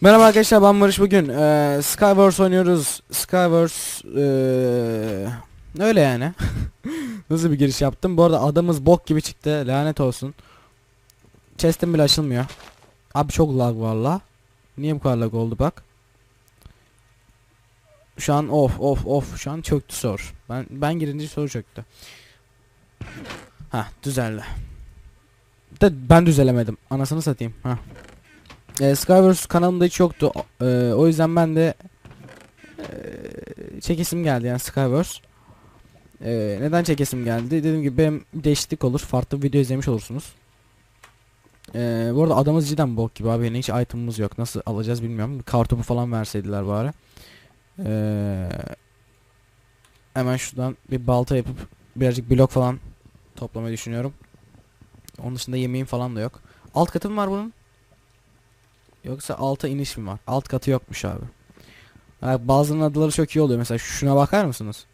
Merhaba arkadaşlar ben Barış. Bugün eee Skywars oynuyoruz. Skywars eee öyle yani. Hızlı bir giriş yaptım. Bu arada adamız bok gibi çıktı. Lanet olsun. Chest'im bile açılmıyor. Abi çok lag var la Niye bu kadar lag oldu bak Şu an of of of şu an çöktü sor Ben ben girince soru çöktü Ha düzeldi de ben düzelemedim anasını satayım ha e, Skywars kanalımda hiç yoktu. E, o yüzden ben de e, çekesim geldi yani Skywars. E, neden çekesim geldi? Dediğim gibi benim değişiklik olur. Farklı video izlemiş olursunuz. E, bu arada adamız cidden bok gibi abi. Yani hiç itemımız yok. Nasıl alacağız bilmiyorum. Bir kartopu falan verseydiler bari. E, hemen şuradan bir balta yapıp birazcık blok falan toplamayı düşünüyorum. Onun dışında yemeğim falan da yok. Alt katı mı var bunun? Yoksa alta iniş mi var? Alt katı yokmuş abi. Ha, bazılarının adaları çok iyi oluyor. Mesela şuna bakar mısınız?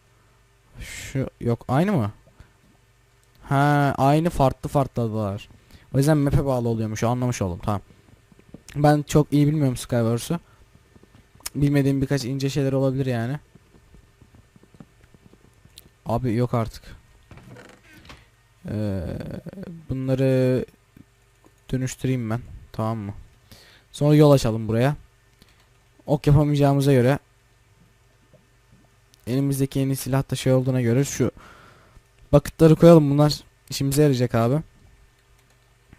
Şu yok aynı mı? Ha aynı farklı farklı adalar. O yüzden map'e bağlı oluyormuş. Anlamış oldum. Tamam. Ben çok iyi bilmiyorum Skywars'u. Bilmediğim birkaç ince şeyler olabilir yani. Abi yok artık. Ee, bunları dönüştüreyim ben. Tamam mı? Sonra yol açalım buraya. Ok yapamayacağımıza göre elimizdeki yeni silah da şey olduğuna göre şu bakıtları koyalım bunlar işimize yarayacak abi.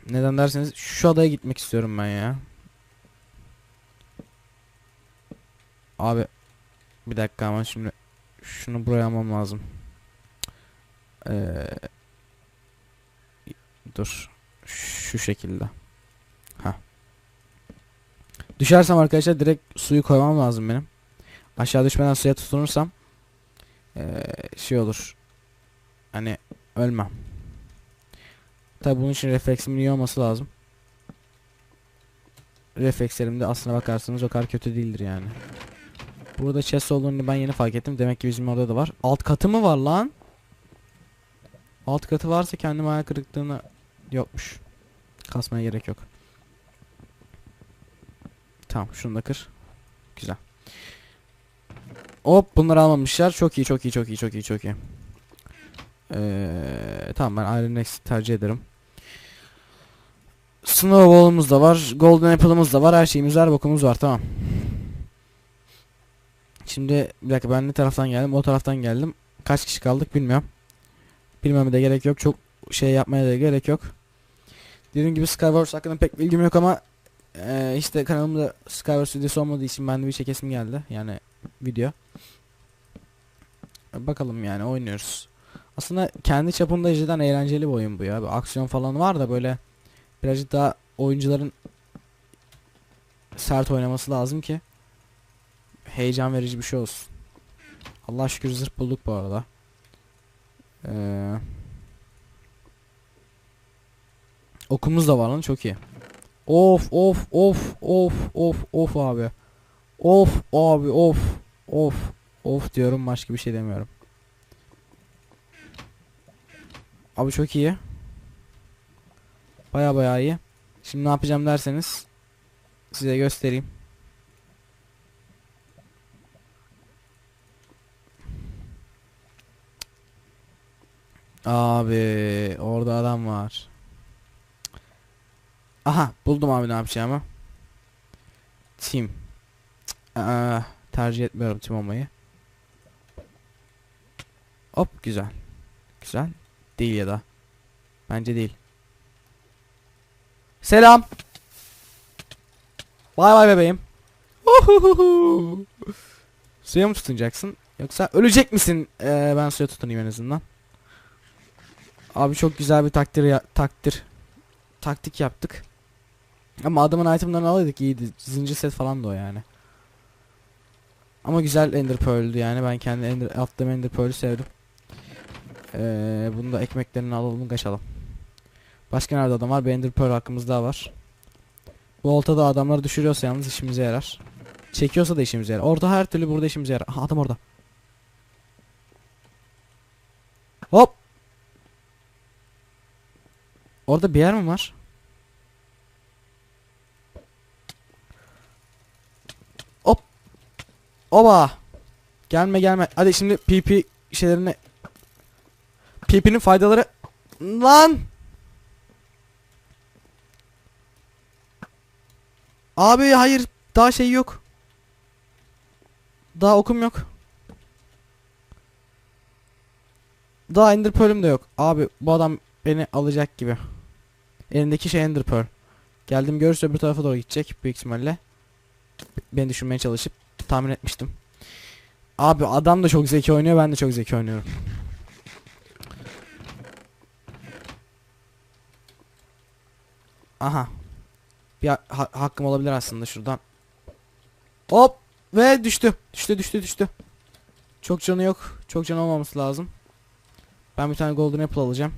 Neden derseniz şu adaya gitmek istiyorum ben ya. Abi bir dakika ama şimdi şunu buraya almam lazım. Ee, dur şu şekilde. Düşersem arkadaşlar direkt suyu koymam lazım benim. Aşağı düşmeden suya tutunursam eee, şey olur. Hani ölmem. Tabi bunun için refleksimin iyi olması lazım. Reflekslerim de aslına bakarsanız o kadar kötü değildir yani. Burada chest olduğunu ben yeni fark ettim. Demek ki bizim orada da var. Alt katı mı var lan? Alt katı varsa kendim ayak kırıklığına yokmuş. Kasmaya gerek yok. Tamam şunu da kır. Güzel. Hop bunları almamışlar. Çok iyi çok iyi çok iyi çok iyi çok iyi. Ee, tamam ben Iron Axe tercih ederim. Snowball'umuz da var. Golden Apple'ımız da var. Her şeyimiz var. Bokumuz var. Tamam. Şimdi bir dakika ben ne taraftan geldim? O taraftan geldim. Kaç kişi kaldık bilmiyorum. Bilmeme de gerek yok. Çok şey yapmaya da gerek yok. Dediğim gibi Skywars hakkında pek bilgim yok ama ee, işte kanalımda Skywars videosu olmadığı için ben de bir çekesim geldi. Yani video. Bakalım yani oynuyoruz. Aslında kendi çapında cidden eğlenceli bir oyun bu ya. Bir aksiyon falan var da böyle birazcık daha oyuncuların sert oynaması lazım ki heyecan verici bir şey olsun. Allah şükür zırh bulduk bu arada. Ee, okumuz da var lan çok iyi. Of of of of of of abi. Of abi of of of diyorum başka bir şey demiyorum. Abi çok iyi. Baya baya iyi. Şimdi ne yapacağım derseniz size göstereyim. Abi orada adam var. Aha buldum abi ne yapacağımı. Team. Aa, tercih etmiyorum team olmayı. Hop güzel. Güzel. Değil ya da. Bence değil. Selam. Bay bay bebeğim. Suya mı tutunacaksın? Yoksa ölecek misin? Ee, ben suya tutunayım en azından. Abi çok güzel bir takdir ya takdir taktik yaptık. Ama adamın itemlerini alıyorduk iyiydi. Zincir set falan da o yani. Ama güzel Ender Pearl'dü yani. Ben kendi Ender, attığım Ender Pearl'ü sevdim. Ee, bunu da ekmeklerini alalım kaçalım. Başka nerede adam var? Bir Ender Pearl hakkımız daha var. Bu oltada adamları düşürüyorsa yalnız işimize yarar. Çekiyorsa da işimize yarar. Orada her türlü burada işimize yarar. Aha adam orada. Hop. Orada bir yer mi var? Hop. Oba. Gelme gelme. Hadi şimdi PP şeylerine PP'nin faydaları lan Abi hayır daha şey yok. Daha okum yok. Daha Ender Pearl'üm de yok. Abi bu adam beni alacak gibi. Elindeki şey Ender Pearl. Geldim görürse öbür tarafa doğru gidecek büyük ihtimalle. Beni düşünmeye çalışıp tahmin etmiştim. Abi adam da çok zeki oynuyor ben de çok zeki oynuyorum. Aha. Bir ha- ha- hakkım olabilir aslında şuradan. Hop ve düştü. Düştü düştü düştü. Çok canı yok. Çok canı olmaması lazım. Ben bir tane golden apple alacağım.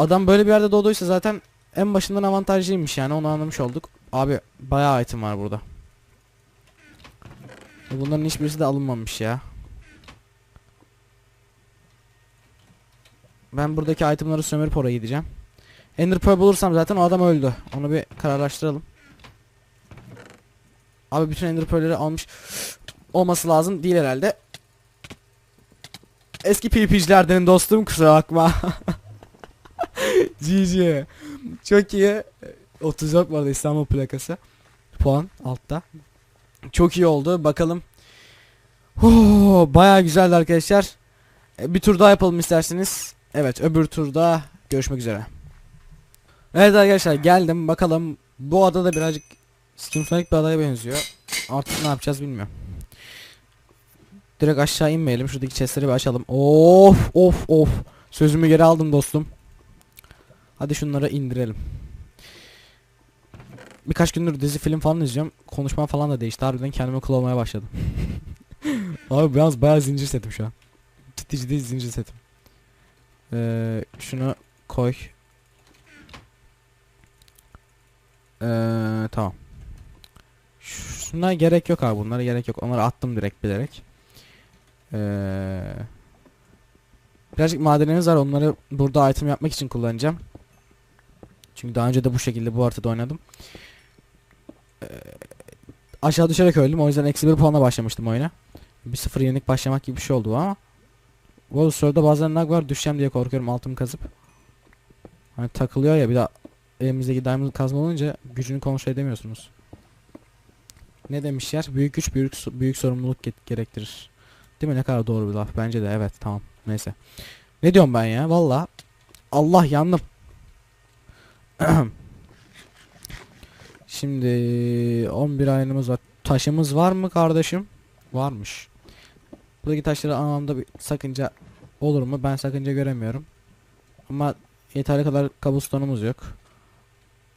Adam böyle bir yerde doğduysa zaten en başından avantajlıymış yani onu anlamış olduk. Abi bayağı item var burada. Bunların hiçbirisi de alınmamış ya. Ben buradaki itemları sömürüp oraya gideceğim. Ender Pearl bulursam zaten o adam öldü. Onu bir kararlaştıralım. Abi bütün Ender Pearl'leri almış olması lazım değil herhalde. Eski PvP'cilerdenim dostum kusura bakma. GG. Çok iyi. 34 vardı İstanbul plakası. Puan altta. Çok iyi oldu. Bakalım. Oh, bayağı güzeldi arkadaşlar. E, Bir tur daha yapalım isterseniz. Evet öbür turda görüşmek üzere. Evet arkadaşlar geldim bakalım bu ada da birazcık skimfonik bir adaya benziyor. Artık ne yapacağız bilmiyorum. Direkt aşağı inmeyelim şuradaki chestleri bir açalım. Of of of. Sözümü geri aldım dostum. Hadi şunları indirelim. Birkaç gündür dizi film falan izliyorum. Konuşmam falan da değişti. Harbiden kendime kul olmaya başladım. Abi biraz bayağı zincir setim şu an. Ciddi ciddi zincir setim. Ee, şunu koy. Ee, tamam. Şuna gerek yok abi bunlara gerek yok. Onları attım direkt bilerek. Ee, birazcık madenimiz var onları burada item yapmak için kullanacağım. Çünkü daha önce de bu şekilde bu haritada oynadım. Ee, aşağı düşerek öldüm o yüzden eksi bir puanla başlamıştım oyuna. Bir sıfır yenik başlamak gibi bir şey oldu ama. Bu sırada bazen lag var düşeceğim diye korkuyorum altımı kazıp. Hani takılıyor ya bir daha elimizdeki diamond kazma olunca gücünü kontrol edemiyorsunuz. Ne demişler? Büyük güç büyük büyük sorumluluk ge- gerektirir. Değil mi? Ne kadar doğru bir laf. Bence de evet tamam. Neyse. Ne diyorum ben ya? Valla. Allah yandım. Şimdi 11 ayınımız var. Taşımız var mı kardeşim? Varmış. Buradaki taşları almamda bir sakınca olur mu? Ben sakınca göremiyorum. Ama yeterli kadar cobblestone'umuz yok.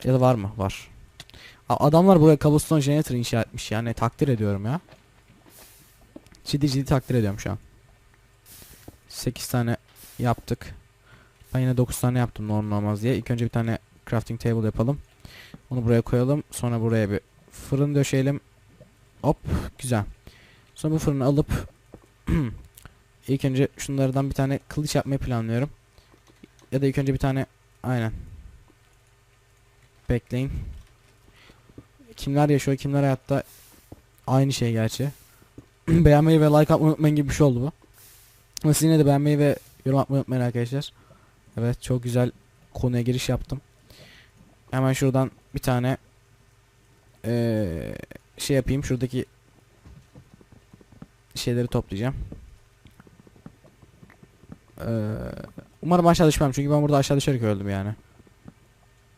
Ya da var mı? Var. Adamlar buraya cobblestone generator inşa etmiş yani takdir ediyorum ya. Ciddi ciddi takdir ediyorum şu an. 8 tane yaptık. Ben yine 9 tane yaptım normal olmaz diye. İlk önce bir tane crafting table yapalım. Onu buraya koyalım. Sonra buraya bir fırın döşeyelim. Hop güzel. Sonra bu fırını alıp ilk önce şunlardan bir tane kılıç yapmayı planlıyorum. Ya da ilk önce bir tane aynen. Bekleyin. Kimler yaşıyor kimler hayatta aynı şey gerçi. Beğenmeyi ve like atmayı unutmayın gibi bir şey oldu bu. Ama yine de beğenmeyi ve yorum atmayı unutmayın arkadaşlar. Evet çok güzel konuya giriş yaptım. Hemen şuradan bir tane eee, şey yapayım. Şuradaki şeyleri toplayacağım. Eee, umarım aşağı düşmem çünkü ben burada aşağı düşerek öldüm yani.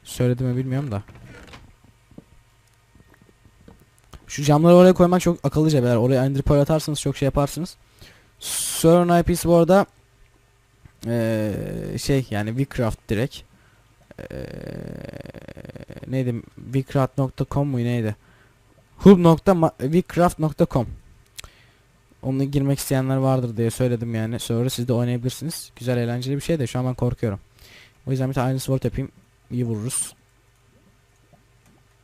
Söyledim mi bilmiyorum da. Şu camları oraya koymak çok akıllıca beyler. Oraya ender pearl atarsanız çok şey yaparsınız. Surn IP'si bu arada eee, şey yani Wecraft direkt. Eee, neydi? Wecraft.com mu neydi? hub.wecraft.com Onu girmek isteyenler vardır diye söyledim yani. Sonra siz de oynayabilirsiniz. Güzel eğlenceli bir şey de şu an ben korkuyorum. O yüzden bir tane Iron Sword yapayım. İyi vururuz.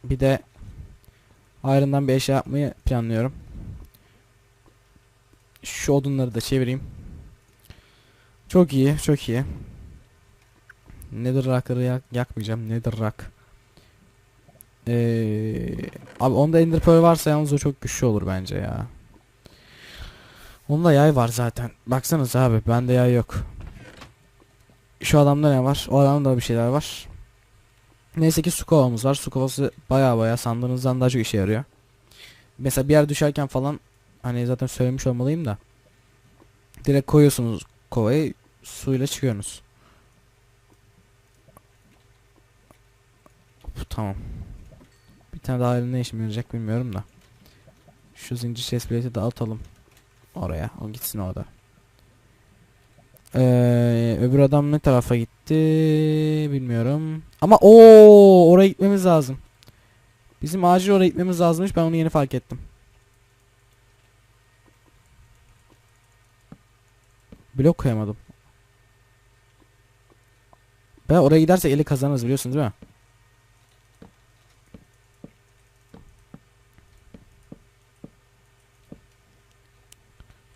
Bir de Iron'dan bir eşya yapmayı planlıyorum. Şu odunları da çevireyim. Çok iyi, çok iyi. Nether rock'ları yak yakmayacağım. Nether rock. Ee, abi onda ender pearl varsa yalnız o çok güçlü olur bence ya. Onda yay var zaten. Baksanız abi bende yay yok. Şu adamda ne var? O adamda bir şeyler var. Neyse ki su kovamız var. Su kovası baya baya sandığınızdan daha çok işe yarıyor. Mesela bir yer düşerken falan hani zaten söylemiş olmalıyım da. Direkt koyuyorsunuz kovayı suyla çıkıyorsunuz. Tamam. Bir tane daha ne işime yarayacak bilmiyorum da. Şu zincir chest plate'i de atalım. Oraya. O gitsin orada. Ee, öbür adam ne tarafa gitti bilmiyorum. Ama o oraya gitmemiz lazım. Bizim acil oraya gitmemiz lazımmış. Ben onu yeni fark ettim. Blok koyamadım. Ben oraya gidersek eli kazanırız biliyorsunuz değil mi?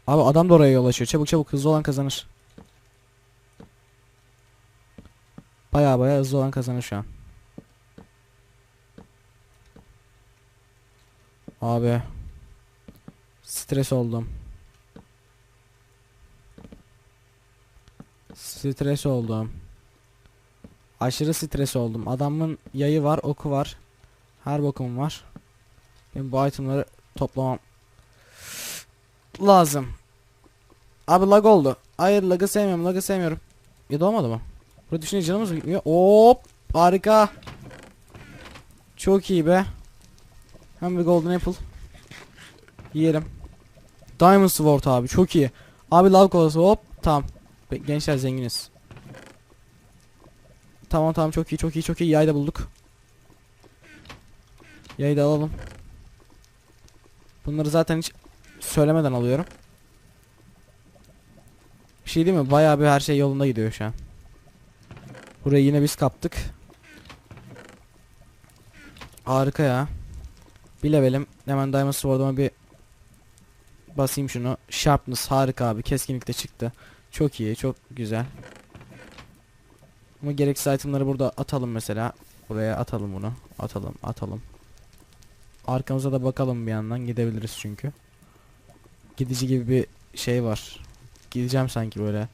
Abi adam da oraya yol açıyor. Çabuk çabuk hızlı olan kazanır. Baya baya hızlı olan kazanır şu an. Abi. Stres oldum. Stres oldum. Aşırı stres oldum. Adamın yayı var, oku var. Her bokum var. Benim bu itemları toplamam lazım. Abi lag oldu. Hayır lagı sevmiyorum, lagı sevmiyorum. Ya da olmadı mı? Burada düşünce canımız mı gitmiyor? Hop! Harika. Çok iyi be. Hem bir golden apple. Yiyelim. Diamond sword abi çok iyi. Abi lav kovası hop tamam. Gençler zenginiz. Tamam tamam çok iyi çok iyi çok iyi yay da bulduk. Yayı da alalım. Bunları zaten hiç söylemeden alıyorum. Bir şey değil mi? Bayağı bir her şey yolunda gidiyor şu an. Burayı yine biz kaptık. Harika ya. Bir levelim. Hemen Diamond Sword'uma bir basayım şunu. Sharpness harika abi. Keskinlik de çıktı. Çok iyi. Çok güzel. Ama gereksiz itemları burada atalım mesela. Buraya atalım bunu. Atalım. Atalım. Arkamıza da bakalım bir yandan. Gidebiliriz çünkü. Gidici gibi bir şey var. Gideceğim sanki böyle.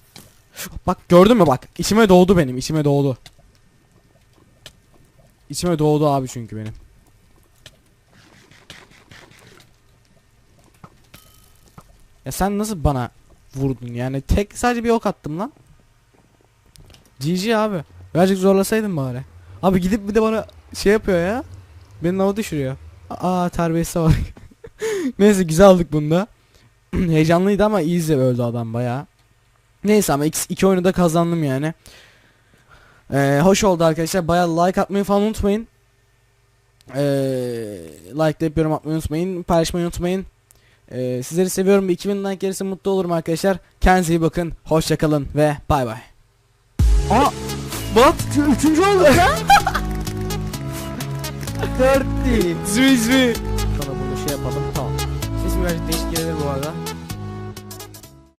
Bak gördün mü bak. İçime doğdu benim. içime doğdu. İçime doğdu abi çünkü benim. Ya sen nasıl bana vurdun yani tek sadece bir ok attım lan. GG abi. Birazcık zorlasaydın bari. Abi gidip bir de bana şey yapıyor ya. Beni nava düşürüyor. Aa terbiyesiz bak. Neyse güzel aldık bunda. Heyecanlıydı ama easy öldü adam baya. Neyse ama iki, iki oyunu da kazandım yani. Ee, hoş oldu arkadaşlar. Baya like atmayı falan unutmayın. Ee, like yorum atmayı unutmayın. Paylaşmayı unutmayın. Ee, sizleri seviyorum. Bir 2000 like gelirse mutlu olurum arkadaşlar. Kendinize iyi bakın. Hoşçakalın ve bay bay. Aa! Bak! Üçüncü olduk ya! Dört değil. Zvi zvi. Sonra bunu şey yapalım tamam. Sesim birazcık değişik gelebilir bu arada.